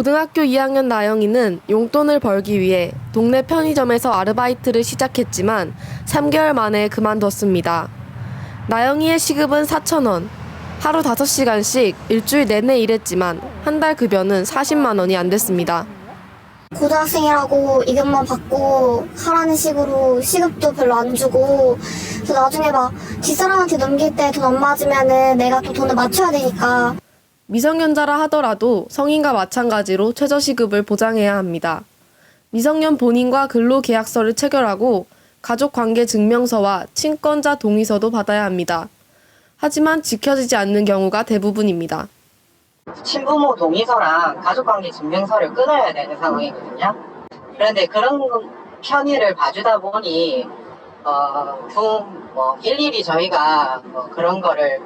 고등학교 2학년 나영이는 용돈을 벌기 위해 동네 편의점에서 아르바이트를 시작했지만 3개월 만에 그만뒀습니다. 나영이의 시급은 4,000원. 하루 5시간씩 일주일 내내 일했지만 한 달 급여는 40만 원이 안 됐습니다. 고등학생이라고 이것만 받고 하라는 식으로 시급도 별로 안 주고 그래서 나중에 막 뒷사람한테 넘길 때 돈 안 맞으면은 내가 또 돈을 맞춰야 되니까 미성년자라 하더라도 성인과 마찬가지로 최저시급을 보장해야 합니다. 미성년 본인과 근로계약서를 체결하고 가족관계 증명서와 친권자 동의서도 받아야 합니다. 하지만 지켜지지 않는 경우가 대부분입니다. 친부모 동의서랑 가족관계 증명서를 끊어야 되는 상황이거든요. 그런데 그런 편의를 봐주다 보니 어, 좀, 뭐 일일이 저희가 뭐 그런 거를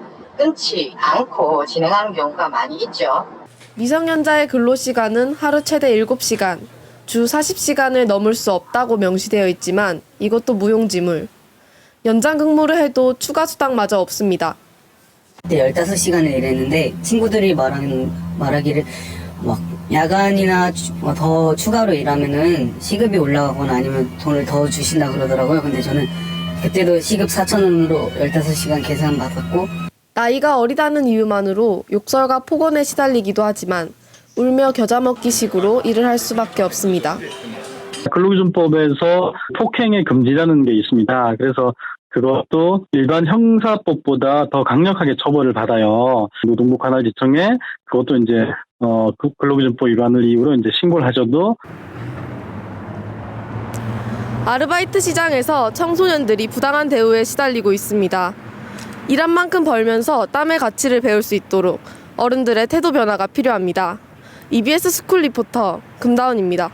끊지 않고 진행하는 경우가 많이 있죠. 미성년자의 근로시간은 하루 최대 7시간, 주 40시간을 넘을 수 없다고 명시되어 있지만 이것도 무용지물. 연장 근무를 해도 추가 수당마저 없습니다. 그때 15시간을 일했는데 친구들이 말하는, 말하기를 막 야간이나 추- 뭐더 추가로 일하면은 시급이 올라가거나 아니면 돈을 더 주신다 그러더라고요. 근데 저는 그때도 시급 4,000원으로 15시간 계산 받았고 나이가 어리다는 이유만으로 욕설과 폭언에 시달리기도 하지만 울며 겨자 먹기 식으로 일을 할 수밖에 없습니다. 근로기준법에서 폭행의 금지라는 게 있습니다. 그래서 그것도 일반 형사법보다 더 강력하게 처벌을 받아요. 노동부 관할지청에 그것도 이제 어 그- 근로기준법 위반을 이유로 이제 신고를 하셔도 아르바이트 시장에서 청소년들이 부당한 대우에 시달리고 있습니다. 일한 만큼 벌면서 땀의 가치를 배울 수 있도록 어른들의 태도 변화가 필요합니다. EBS 스쿨 리포터 금다운입니다.